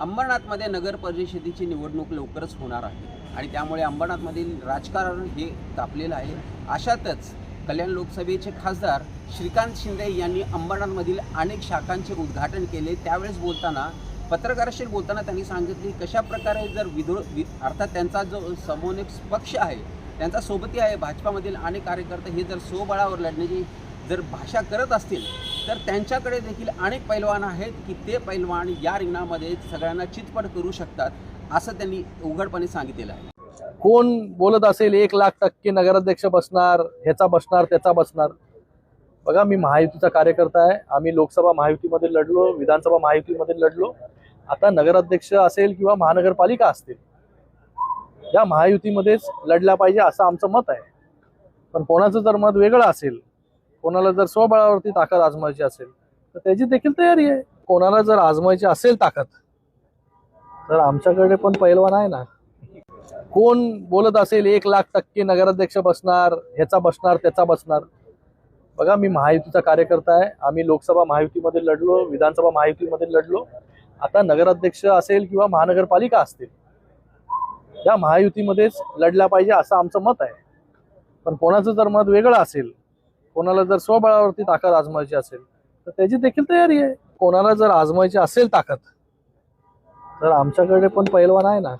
अंबरनाथमध्ये नगर परिषदेची निवडणूक लवकरच होणार आहे. आणि त्यामुळे अंबरनाथमधील राजकारण हे तापलेलं आहे. अशातच कल्याण लोकसभेचे खासदार श्रीकांत शिंदे यांनी अंबरनाथमधील अनेक शाखांचे उद्घाटन केले. त्यावेळेस बोलताना पत्रकाराशी बोलताना त्यांनी सांगितले कशा प्रकारे जर विदो वि अर्थात त्यांचा जो समोनिक पक्ष आहे त्यांचा सोबती आहे भाजपामधील अनेक कार्यकर्ते हे जर स्वबळावर लढण्याची जर भाषा करत असतील तर त्यांच्याकडे देखील अनेक पैलवान आहेत की ते पैलवान या रिंगणामध्ये सगळ्यांना चितपट करू शकतात असं त्यांनी उघडपणे सांगितलेलं आहे. कोण बोलत असेल एक लाख टक्के नगराध्यक्ष बसणार ह्याचा बसणार त्याचा बसणार. बघा मी महायुतीचा कार्यकर्ता आहे आम्ही लोकसभा महायुतीमध्ये लढलो विधानसभा महायुतीमध्ये लढलो. आता नगराध्यक्ष असेल किंवा महानगरपालिका असतील या महायुतीमध्येच लढल्या पाहिजे असं आमचं मत आहे. पण कोणाचं जर मत वेगळं असेल कोणाला जर स्वबळावरती ताकद आजमायची असेल तर त्याची देखील तयारी आहे. कोणाला जर आजमायची असेल ताकद तर आमच्याकडे पण पैलवान आहे ना. कोण बोलत असेल एक लाख टक्के नगराध्यक्ष बसणार ह्याचा बसणार त्याचा बसणार. बघा मी महायुतीचा कार्यकर्ता आहे. आम्ही लोकसभा महायुतीमध्ये लढलो विधानसभा महायुतीमध्ये लढलो. आता नगराध्यक्ष असेल किंवा महानगरपालिका असतील या महायुतीमध्येच लढल्या पाहिजे असं आमचं मत आहे. पण कोणाचं जर मत वेगळं असेल कोणाला जर स्वबळावरती ताकद आजमायची असेल तर त्याची देखील तयारी आहे. कोणाला जर आजमायची असेल ताकद तर आमच्याकडे पण पैलवान आहे ना.